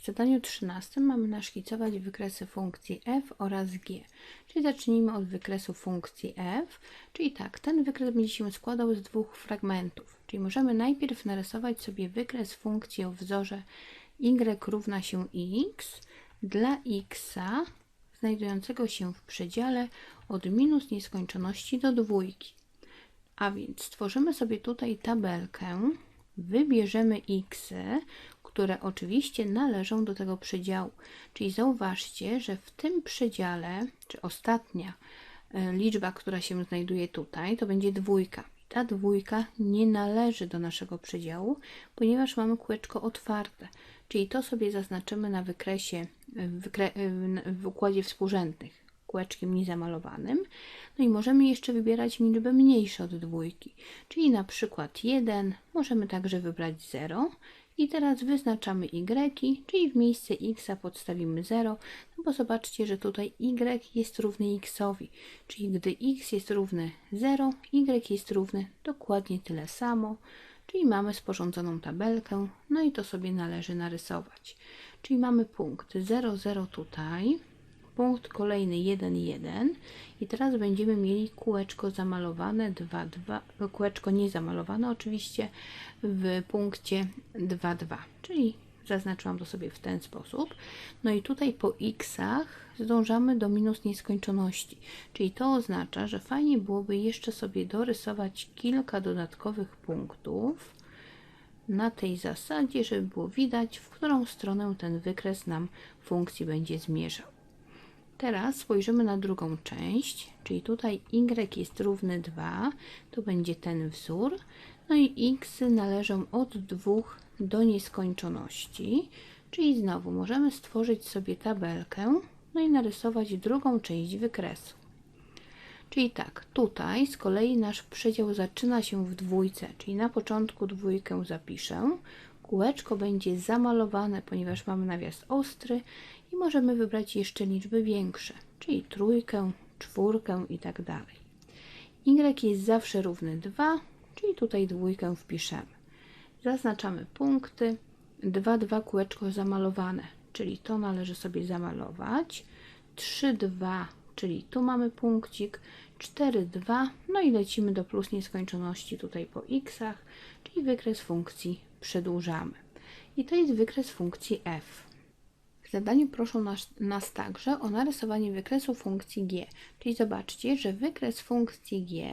W zadaniu 13 mamy naszkicować wykresy funkcji f oraz g. Czyli zacznijmy od wykresu funkcji f. Czyli tak, ten wykres będzie się składał z dwóch fragmentów. Czyli możemy najpierw narysować sobie wykres funkcji o wzorze y równa się x dla x znajdującego się w przedziale od minus nieskończoności do dwójki. A więc stworzymy sobie tutaj tabelkę, wybierzemy x, które oczywiście należą do tego przedziału. Czyli zauważcie, że w tym przedziale, czy ostatnia e, liczba, która się znajduje tutaj, to będzie dwójka. Ta dwójka nie należy do naszego przedziału, ponieważ mamy kółeczko otwarte. Czyli to sobie zaznaczymy na wykresie, w, wykre, w układzie współrzędnych kółeczkiem niezamalowanym. No i możemy jeszcze wybierać liczbę mniejsze od dwójki, czyli na przykład 1, możemy także wybrać 0 i teraz wyznaczamy y, czyli w miejsce x podstawimy 0, no bo zobaczcie, że tutaj y jest równy xowi, czyli gdy x jest równy 0, y jest równy dokładnie tyle samo, czyli mamy sporządzoną tabelkę, no i to sobie należy narysować. Czyli mamy punkt 0, 0 tutaj, punkt kolejny 1, 1 i teraz będziemy mieli kółeczko zamalowane 2, 2, kółeczko niezamalowane oczywiście w punkcie 2, 2, czyli zaznaczyłam to sobie w ten sposób. No i tutaj po x'ach zdążamy do minus nieskończoności, czyli to oznacza, że fajnie byłoby jeszcze sobie dorysować kilka dodatkowych punktów na tej zasadzie, żeby było widać, w którą stronę ten wykres nam funkcji będzie zmierzał. Teraz spojrzymy na drugą część, czyli tutaj y jest równy 2, to będzie ten wzór, no i x należą od 2 do nieskończoności, czyli znowu możemy stworzyć sobie tabelkę, no i narysować drugą część wykresu. Czyli tak, tutaj z kolei nasz przedział zaczyna się w dwójce, czyli na początku dwójkę zapiszę, kółeczko będzie zamalowane, ponieważ mamy nawias ostry możemy wybrać jeszcze liczby większe, czyli trójkę, czwórkę i tak dalej. Y jest zawsze równy 2, czyli tutaj dwójkę wpiszemy. Zaznaczamy punkty, 2, 2 kółeczko zamalowane, czyli to należy sobie zamalować. 3, 2, czyli tu mamy punkcik, 4, 2, no i lecimy do plus nieskończoności tutaj po x'ach, czyli wykres funkcji przedłużamy. I to jest wykres funkcji f. W zadaniu proszą nas, nas także o narysowanie wykresu funkcji g. Czyli zobaczcie, że wykres funkcji g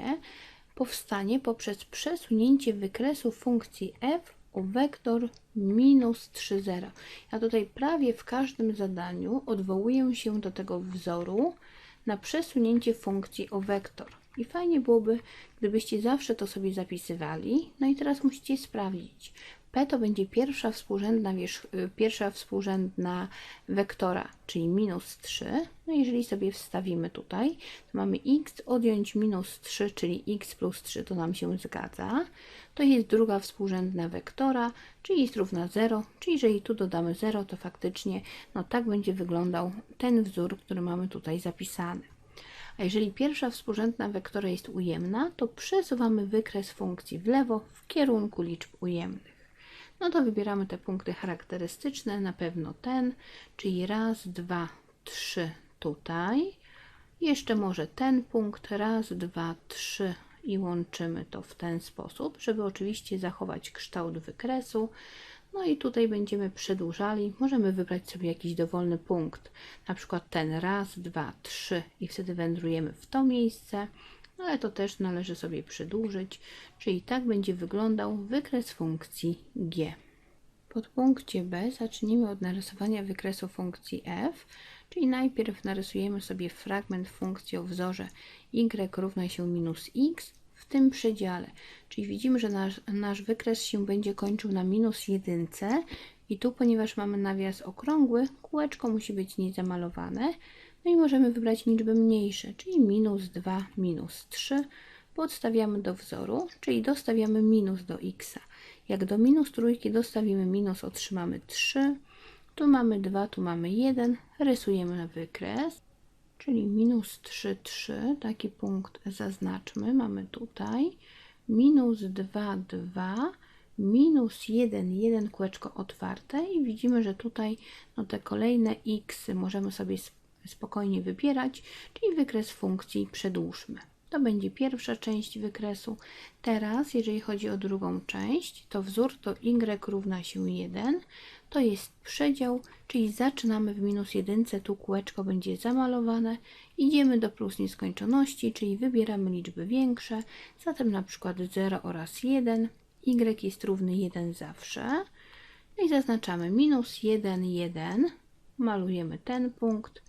powstanie poprzez przesunięcie wykresu funkcji f o wektor minus 3,0. Ja tutaj prawie w każdym zadaniu odwołuję się do tego wzoru na przesunięcie funkcji o wektor. I fajnie byłoby, gdybyście zawsze to sobie zapisywali. No i teraz musicie sprawdzić. P to będzie pierwsza współrzędna, wierzch, y, pierwsza współrzędna wektora, czyli minus 3. No jeżeli sobie wstawimy tutaj, to mamy x odjąć minus 3, czyli x plus 3, to nam się zgadza. To jest druga współrzędna wektora, czyli jest równa 0, czyli jeżeli tu dodamy 0, to faktycznie no tak będzie wyglądał ten wzór, który mamy tutaj zapisany. A jeżeli pierwsza współrzędna wektora jest ujemna, to przesuwamy wykres funkcji w lewo w kierunku liczb ujemnych no to wybieramy te punkty charakterystyczne, na pewno ten, czyli raz, dwa, trzy tutaj. Jeszcze może ten punkt, raz, dwa, trzy i łączymy to w ten sposób, żeby oczywiście zachować kształt wykresu. No i tutaj będziemy przedłużali. Możemy wybrać sobie jakiś dowolny punkt, na przykład ten raz, dwa, trzy i wtedy wędrujemy w to miejsce ale to też należy sobie przedłużyć, czyli tak będzie wyglądał wykres funkcji g. Pod punkcie B zacznijmy od narysowania wykresu funkcji f, czyli najpierw narysujemy sobie fragment funkcji o wzorze y równa się minus x w tym przedziale. Czyli widzimy, że nasz, nasz wykres się będzie kończył na minus jedynce i tu, ponieważ mamy nawias okrągły, kółeczko musi być niezamalowane, no i możemy wybrać liczby mniejsze, czyli minus 2, minus 3. Podstawiamy do wzoru, czyli dostawiamy minus do x. Jak do minus trójki dostawimy minus, otrzymamy 3. Tu mamy 2, tu mamy 1. Rysujemy na wykres, czyli minus 3, 3. Taki punkt zaznaczmy. Mamy tutaj minus 2, 2, minus 1, 1 kółeczko otwarte i widzimy, że tutaj no, te kolejne x możemy sobie spokojnie wybierać, czyli wykres funkcji przedłużmy. To będzie pierwsza część wykresu. Teraz, jeżeli chodzi o drugą część, to wzór to y równa się 1. To jest przedział, czyli zaczynamy w minus jedynce, tu kółeczko będzie zamalowane. Idziemy do plus nieskończoności, czyli wybieramy liczby większe, zatem na przykład 0 oraz 1. y jest równy 1 zawsze. No i zaznaczamy minus 1, 1. Malujemy ten punkt.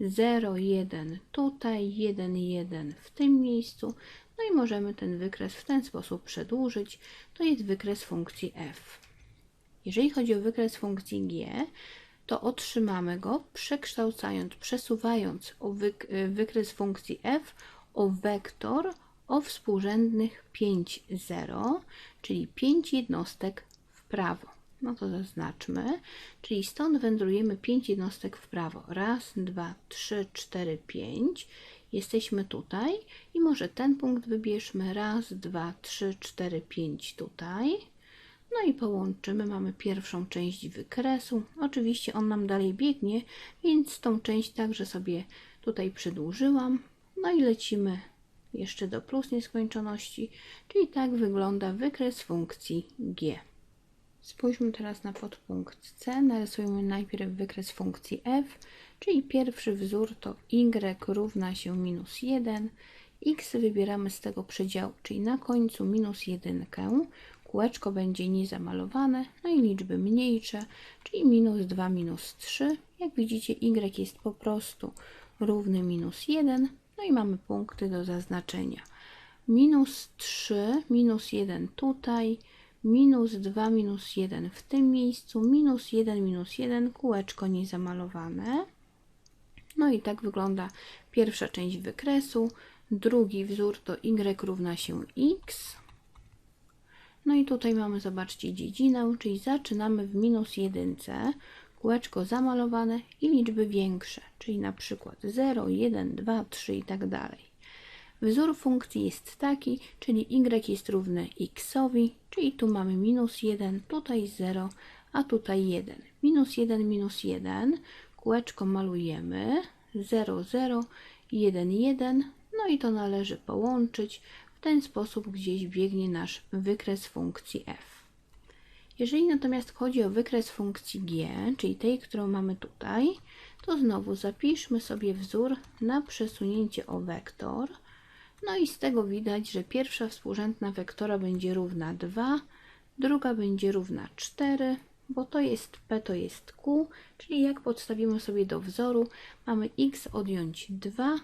0, 1 tutaj, 1, 1 w tym miejscu. No i możemy ten wykres w ten sposób przedłużyć. To jest wykres funkcji f. Jeżeli chodzi o wykres funkcji g, to otrzymamy go przekształcając, przesuwając wyk wykres funkcji f o wektor o współrzędnych 5, 0, czyli 5 jednostek w prawo. No to zaznaczmy, czyli stąd wędrujemy 5 jednostek w prawo. Raz, dwa, trzy, cztery, pięć. Jesteśmy tutaj i może ten punkt wybierzmy. Raz, dwa, trzy, cztery, pięć tutaj. No i połączymy, mamy pierwszą część wykresu. Oczywiście on nam dalej biegnie, więc tą część także sobie tutaj przedłużyłam. No i lecimy jeszcze do plus nieskończoności, czyli tak wygląda wykres funkcji g. Spójrzmy teraz na podpunkt C. Narysujmy najpierw wykres funkcji f, czyli pierwszy wzór to y równa się minus 1. x wybieramy z tego przedziału, czyli na końcu minus 1. Kółeczko będzie niezamalowane, no i liczby mniejsze, czyli minus 2, minus 3. Jak widzicie, y jest po prostu równy minus 1. No i mamy punkty do zaznaczenia. Minus 3, minus 1 tutaj, minus 2, minus 1 w tym miejscu, minus 1, minus 1, kółeczko niezamalowane. No i tak wygląda pierwsza część wykresu. Drugi wzór to y równa się x. No i tutaj mamy, zobaczcie, dziedzinę, czyli zaczynamy w minus 1, kółeczko zamalowane i liczby większe, czyli na przykład 0, 1, 2, 3 i tak dalej. Wzór funkcji jest taki, czyli y jest równy xowi, czyli tu mamy minus 1, tutaj 0, a tutaj 1. Minus 1, minus 1, kółeczko malujemy, 0, 0, 1, 1, no i to należy połączyć. W ten sposób gdzieś biegnie nasz wykres funkcji f. Jeżeli natomiast chodzi o wykres funkcji g, czyli tej, którą mamy tutaj, to znowu zapiszmy sobie wzór na przesunięcie o wektor. No i z tego widać, że pierwsza współrzędna wektora będzie równa 2, druga będzie równa 4, bo to jest p, to jest q, czyli jak podstawimy sobie do wzoru, mamy x odjąć 2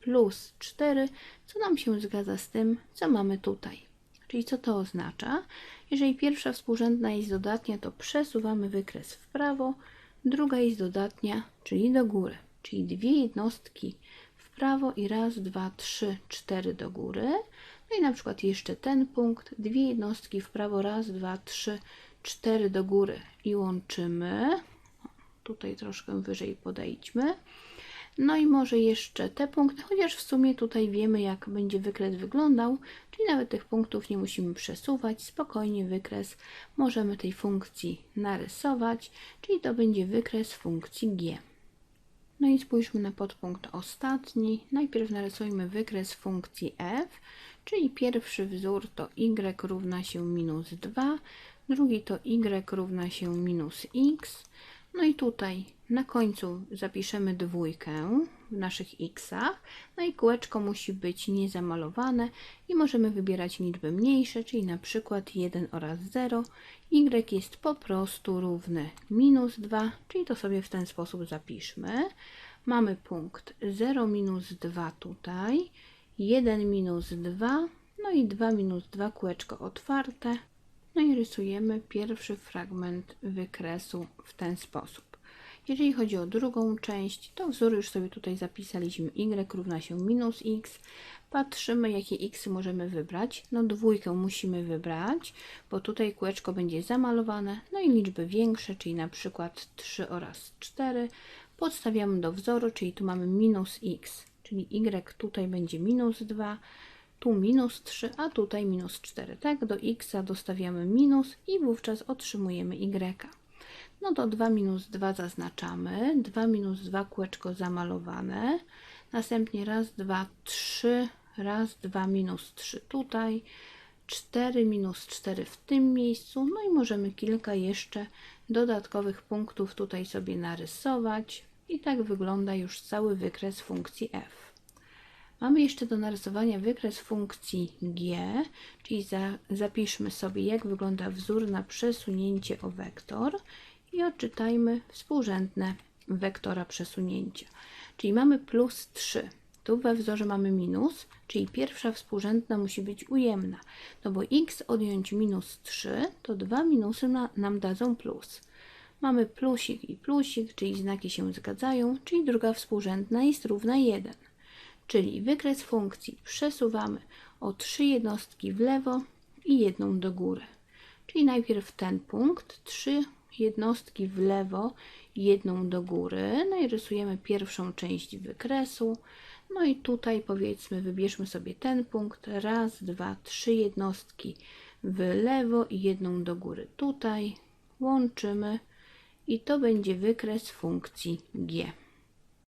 plus 4, co nam się zgadza z tym, co mamy tutaj. Czyli co to oznacza? Jeżeli pierwsza współrzędna jest dodatnia, to przesuwamy wykres w prawo, druga jest dodatnia, czyli do góry, czyli dwie jednostki prawo i raz, dwa, trzy, cztery do góry. No i na przykład jeszcze ten punkt, dwie jednostki w prawo, raz, dwa, trzy, cztery do góry i łączymy. Tutaj troszkę wyżej podejdźmy. No i może jeszcze te punkty, chociaż w sumie tutaj wiemy, jak będzie wykres wyglądał, czyli nawet tych punktów nie musimy przesuwać. Spokojnie wykres możemy tej funkcji narysować, czyli to będzie wykres funkcji g. No i spójrzmy na podpunkt ostatni. Najpierw narysujmy wykres funkcji f, czyli pierwszy wzór to y równa się minus 2, drugi to y równa się minus x. No i tutaj na końcu zapiszemy dwójkę w naszych x'ach. No i kółeczko musi być niezamalowane i możemy wybierać liczby mniejsze, czyli na przykład 1 oraz 0. y jest po prostu równy minus 2, czyli to sobie w ten sposób zapiszmy. Mamy punkt 0 minus 2 tutaj, 1 minus 2, no i 2 minus 2 kółeczko otwarte. No i rysujemy pierwszy fragment wykresu w ten sposób. Jeżeli chodzi o drugą część, to wzór już sobie tutaj zapisaliśmy y równa się minus x. Patrzymy, jakie x możemy wybrać. No dwójkę musimy wybrać, bo tutaj kółeczko będzie zamalowane. No i liczby większe, czyli na przykład 3 oraz 4. Podstawiamy do wzoru, czyli tu mamy minus x, czyli y tutaj będzie minus 2, tu minus 3, a tutaj minus 4. Tak, do x dostawiamy minus i wówczas otrzymujemy y. No to 2 minus 2 zaznaczamy, 2 minus 2 kółeczko zamalowane, następnie raz, dwa, trzy, raz, dwa, minus 3 tutaj, 4 minus 4 w tym miejscu, no i możemy kilka jeszcze dodatkowych punktów tutaj sobie narysować i tak wygląda już cały wykres funkcji f. Mamy jeszcze do narysowania wykres funkcji g, czyli za, zapiszmy sobie jak wygląda wzór na przesunięcie o wektor i odczytajmy współrzędne wektora przesunięcia. Czyli mamy plus 3. Tu we wzorze mamy minus, czyli pierwsza współrzędna musi być ujemna. No bo x odjąć minus 3, to dwa minusy na, nam dadzą plus. Mamy plusik i plusik, czyli znaki się zgadzają, czyli druga współrzędna jest równa 1. Czyli wykres funkcji przesuwamy o 3 jednostki w lewo i jedną do góry. Czyli najpierw ten punkt, 3 jednostki w lewo, jedną do góry. No i rysujemy pierwszą część wykresu. No i tutaj powiedzmy, wybierzmy sobie ten punkt. Raz, dwa, trzy jednostki w lewo i jedną do góry. Tutaj łączymy i to będzie wykres funkcji g.